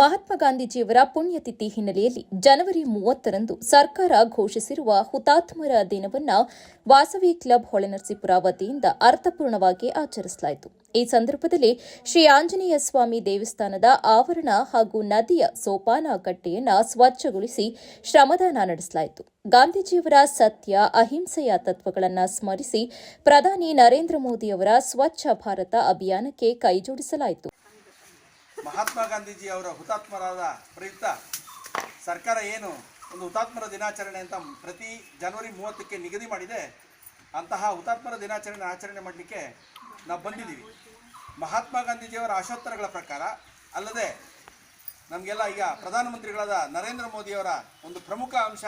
ಮಹಾತ್ಮ ಗಾಂಧೀಜಿಯವರ ಪುಣ್ಯತಿಥಿ ಹಿನ್ನೆಲೆಯಲ್ಲಿ ಜನವರಿ ಮೂವತ್ತರಂದು ಸರ್ಕಾರ ಘೋಷಿಸಿರುವ ಹುತಾತ್ಮರ ದಿನವನ್ನ ವಾಸವಿ ಕ್ಲಬ್ ಹೊಳೆನರಸೀಪುರ ವತಿಯಿಂದ ಅರ್ಥಪೂರ್ಣವಾಗಿ ಆಚರಿಸಲಾಯಿತು. ಈ ಸಂದರ್ಭದಲ್ಲಿ ಶ್ರೀ ಆಂಜನೇಯ ಸ್ವಾಮಿ ದೇವಸ್ಥಾನದ ಆವರಣ ಹಾಗೂ ನದಿಯ ಸೋಪಾನ ಕಟ್ಟೆಯನ್ನು ಸ್ವಚ್ಛಗೊಳಿಸಿ ಶ್ರಮದಾನ ನಡೆಸಲಾಯಿತು. ಗಾಂಧೀಜಿಯವರ ಸತ್ಯ, ಅಹಿಂಸೆಯ ತತ್ವಗಳನ್ನು ಸ್ಮರಿಸಿ ಪ್ರಧಾನಿ ನರೇಂದ್ರ ಮೋದಿಯವರ ಸ್ವಚ್ಛ ಭಾರತ ಅಭಿಯಾನಕ್ಕೆ ಕೈಜೋಡಿಸಲಾಯಿತು. ಮಹಾತ್ಮ ಗಾಂಧೀಜಿ ಅವರ ಹುತಾತ್ಮರಾದ ಪ್ರಯುಕ್ತ ಸರ್ಕಾರ ಏನು? ಒಂದು ಹುತಾತ್ಮರ ದಿನಾಚರಣೆ ಅಂತ ಪ್ರತಿ ಜನವರಿ ಮೂವತ್ತಕ್ಕೆ ನಿಗದಿ ಮಾಡಿದೆ. ಅಂತಹ ಹುತಾತ್ಮರ ದಿನಾಚರಣೆ ಆಚರಣೆ ಮಾಡಲಿಕ್ಕೆ ನಾವು ಬಂದಿದ್ದೀವಿ. ಮಹಾತ್ಮ ಗಾಂಧೀಜಿಯವರ ಆಶೋತ್ತರಗಳ ಪ್ರಕಾರ ಅಲ್ಲದೆ ನಮಗೆಲ್ಲ ಈಗ ಪ್ರಧಾನಮಂತ್ರಿಗಳಾದ ನರೇಂದ್ರ ಮೋದಿಯವರ ಒಂದು ಪ್ರಮುಖ ಅಂಶ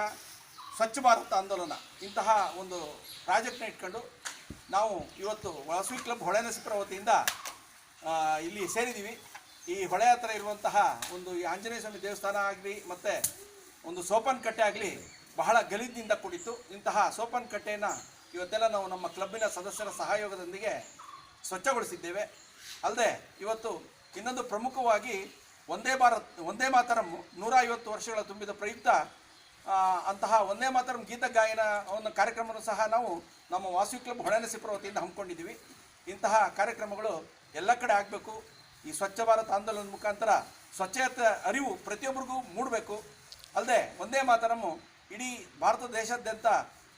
ಸ್ವಚ್ಛ ಭಾರತ ಆಂದೋಲನ. ಇಂತಹ ಒಂದು ಪ್ರಾಜೆಕ್ಟ್ನ ಇಟ್ಕೊಂಡು ನಾವು ಇವತ್ತು ವಾಸವಿ ಕ್ಲಬ್ ಹೊಳೆನಸಿಪುರ ವತಿಯಿಂದ ಇಲ್ಲಿ ಸೇರಿದ್ದೀವಿ. ಈ ಹೊಳೆ ಹತ್ರ ಇರುವಂತಹ ಒಂದು ಈ ಆಂಜನೇಯ ಸ್ವಾಮಿ ದೇವಸ್ಥಾನ ಆಗಲಿ, ಮತ್ತು ಒಂದು ಸೋಪನ್ ಕಟ್ಟೆ ಆಗಲಿ ಬಹಳ ಗಲೀಜಿನಿಂದ ಕೂಡಿತ್ತು. ಇಂತಹ ಸೋಪನ್ ಕಟ್ಟೆಯನ್ನು ಇವತ್ತೆಲ್ಲ ನಾವು ನಮ್ಮ ಕ್ಲಬ್ಬಿನ ಸದಸ್ಯರ ಸಹಯೋಗದೊಂದಿಗೆ ಸ್ವಚ್ಛಗೊಳಿಸಿದ್ದೇವೆ. ಅಲ್ಲದೆ ಇವತ್ತು ಇನ್ನೊಂದು ಪ್ರಮುಖವಾಗಿ ಒಂದೇ ಭಾರತ್ ಒಂದೇ ಮಾತರಂ ನೂರ ಐವತ್ತು ವರ್ಷಗಳ ತುಂಬಿದ ಪ್ರಯುಕ್ತ ಅಂತಹ ಒಂದೇ ಮಾತರಂ ಗೀತ ಗಾಯನ ಒಂದು ಕಾರ್ಯಕ್ರಮವನ್ನು ಸಹ ನಾವು ನಮ್ಮ ವಾಸವಿ ಕ್ಲಬ್ ಹೊಳೆನಸಿಪುರ ವತಿಯಿಂದ ಹಮ್ಮಿಕೊಂಡಿದ್ದೀವಿ. ಇಂತಹ ಕಾರ್ಯಕ್ರಮಗಳು ಎಲ್ಲ ಕಡೆ ಆಗಬೇಕು. ಈ ಸ್ವಚ್ಛ ಭಾರತ ಆಂದೋಲನದ ಮುಖಾಂತರ ಸ್ವಚ್ಛತೆ ಅರಿವು ಪ್ರತಿಯೊಬ್ಬರಿಗೂ ಮೂಡಬೇಕು ಅಲ್ಲದೆ ಒಂದೇ ಮಾತರಮ್ಮು ಇಡೀ ಭಾರತ ದೇಶಾದ್ಯಂತ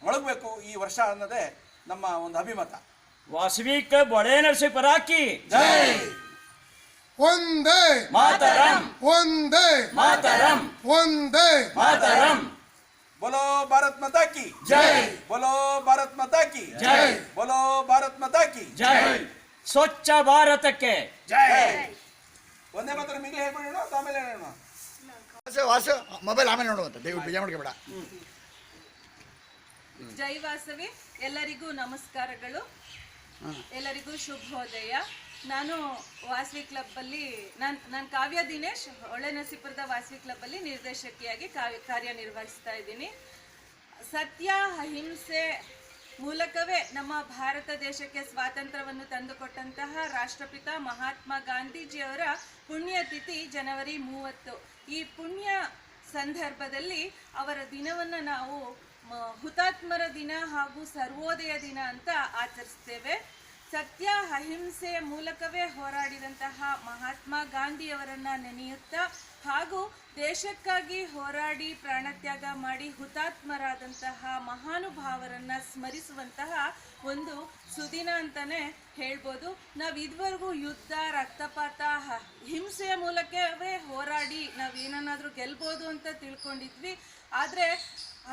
ಮೊಳಗಬೇಕು ಈ ವರ್ಷ ಅನ್ನೋದೇ ನಮ್ಮ ಒಂದು ಅಭಿಮತ ವಾಸವಿ ಕ್ಲಬ್ ಒಳೆ ನರಸೀಪುರ ಹಾಕಿ ಒಂದೇ ಮಾತರಂ ಒಂದೇ ಮಾತರಂ ಒಂದೇ ಮಾತರಂ बोलो भारत माता की ಜೈ बोलो भारत माता की ಜೈ बोलो भारत माता की ಜೈ ಸ್ವಚ್ಛ ಭಾರತಕ್ಕೆ. ಜೈ. ಒಂದೇ ಮಾತ್ರ ಈಗಲೇ ಹೇಳ್ಬಿಡೋಣ ಆಮೇಲೆ ಹೇಳೋಣ? ವಾಸ ವಾಸ ಮೊಬೈಲ್ ಆಮೇಲೆ ನೋಡುವಂತ. ಮಾಡ್ಕೊಬೇಡ ಜೈ ವಾಸವಿ. ಎಲ್ಲರಿಗೂ ನಮಸ್ಕಾರಗಳು. ಎಲ್ಲರಿಗೂ ಶುಭೋದಯ. ನಾನು ವಾಸವಿ ಕ್ಲಬ್ಬಲ್ಲಿ ನಾನು ನಾನು ಕಾವ್ಯ ದಿನೇಶ್ ಒಳ್ಳೆ ನಸೀಪುರದ ವಾಸವಿ ಕ್ಲಬ್ಬಲ್ಲಿ ನಿರ್ದೇಶಕಿಯಾಗಿ ಕಾರ್ಯ ಕಾರ್ಯನಿರ್ವಹಿಸ್ತಾ ಇದ್ದೀನಿ. ಸತ್ಯ ಅಹಿಂಸೆ ಮೂಲಕವೇ ನಮ್ಮ ಭಾರತ ದೇಶಕ್ಕೆ ಸ್ವಾತಂತ್ರ್ಯವನ್ನು ತಂದುಕೊಟ್ಟಂತಹ ರಾಷ್ಟ್ರಪಿತ ಮಹಾತ್ಮ ಗಾಂಧೀಜಿಯವರ ಪುಣ್ಯತಿಥಿ ಜನವರಿ ಮೂವತ್ತು. ಈ ಪುಣ್ಯ ಸಂದರ್ಭದಲ್ಲಿ ಅವರ ದಿನವನ್ನು ನಾವು ಹುತಾತ್ಮರ ದಿನ ಹಾಗೂ ಸರ್ವೋದಯ ದಿನ ಅಂತ ಆಚರಿಸ್ತೇವೆ ಸತ್ಯ ಅಹಿಂಸೆಯ ಮೂಲಕವೇ ಹೋರಾಡಿದಂತಹ ಮಹಾತ್ಮ ಗಾಂಧಿಯವರನ್ನು ನೆನೆಯುತ್ತಾ ಹಾಗೂ ದೇಶಕ್ಕಾಗಿ ಹೋರಾಡಿ ಪ್ರಾಣತ್ಯಾಗ ಮಾಡಿ ಹುತಾತ್ಮರಾದಂತಹ ಮಹಾನುಭಾವರನ್ನ ಸ್ಮರಿಸುವಂತಹ ಒಂದು ಸುದಿನ ಅಂತಾನೆ ಹೇಳ್ಬೋದು. ನಾವು ಇದುವರೆಗೂ ಯುದ್ಧ, ರಕ್ತಪಾತ ಹಿಂಸೆಯ ಮೂಲಕವೇ ಹೋರಾಡಿ ನಾವು ಏನನ್ನಾದರೂ ಗೆಲ್ಬೋದು ಅಂತ ತಿಳ್ಕೊಂಡಿದ್ವಿ. ಆದರೆ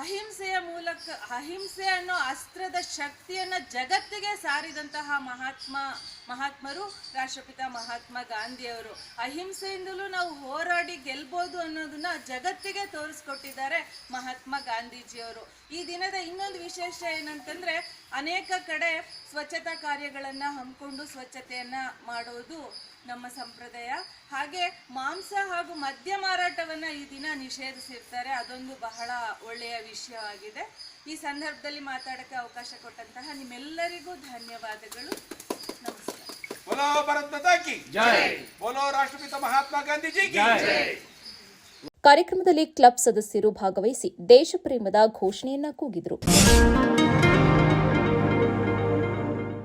ಅಹಿಂಸೆಯ ಮೂಲಕ, ಅಹಿಂಸೆ ಅನ್ನೋ ಅಸ್ತ್ರದ ಶಕ್ತಿಯನ್ನು ಜಗತ್ತಿಗೆ ಸಾರಿದಂತಹ ಮಹಾತ್ಮ ಮಹಾತ್ಮರು, ರಾಷ್ಟ್ರಪಿತ ಮಹಾತ್ಮ ಗಾಂಧಿಯವರು, ಅಹಿಂಸೆಯಿಂದಲೂ ನಾವು ಹೋರಾಡಿ ಗೆಲ್ಬೋದು ಅನ್ನೋದನ್ನ ಜಗತ್ತಿಗೆ ತೋರಿಸ್ಕೊಟ್ಟಿದ್ದಾರೆ ಮಹಾತ್ಮ ಗಾಂಧೀಜಿಯವರು. ಈ ದಿನದ ಇನ್ನೊಂದು ವಿಶೇಷ ಏನಂತಂದ್ರೆ, ಅನೇಕ ಕಡೆ ಸ್ವಚ್ಛತಾ ಕಾರ್ಯಗಳನ್ನ ಹಮ್ಮಿಕೊಂಡು ಸ್ವಚ್ಛತೆಯನ್ನ ಮಾಡೋದು ನಮ್ಮ ಸಂಪ್ರದಾಯ. ಹಾಗೆ ಮಾಂಸ ಹಾಗೂ ಮದ್ಯ ಮಾರಾಟವನ್ನ ಈ ದಿನ ನಿಷೇಧಿಸಿರ್ತಾರೆ. ಅದೊಂದು ಬಹಳ ಒಳ್ಳೆಯ ವಿಷಯವಾಗಿದೆ ಈ ಸಂದರ್ಭದಲ್ಲಿ ಮಾತಾಡಕ್ಕೆ ಅವಕಾಶ ಕೊಟ್ಟಂತಹ ನಿಮ್ಮೆಲ್ಲರಿಗೂ ಧನ್ಯವಾದಗಳು. बोलो भारत माता की ಜೈ बोलो राष्ट्रपिता महात्मा गांधी जी की ಜೈ ಕಾರ್ಯಕ್ರಮದಲ್ಲಿ ಕ್ಲಬ್ ಸದಸ್ಯರು ಭಾಗವಹಿಸಿ ದೇಶಪ್ರೇಮದ ಘೋಷಣೆಯನ್ನ ಕೂಗಿದರು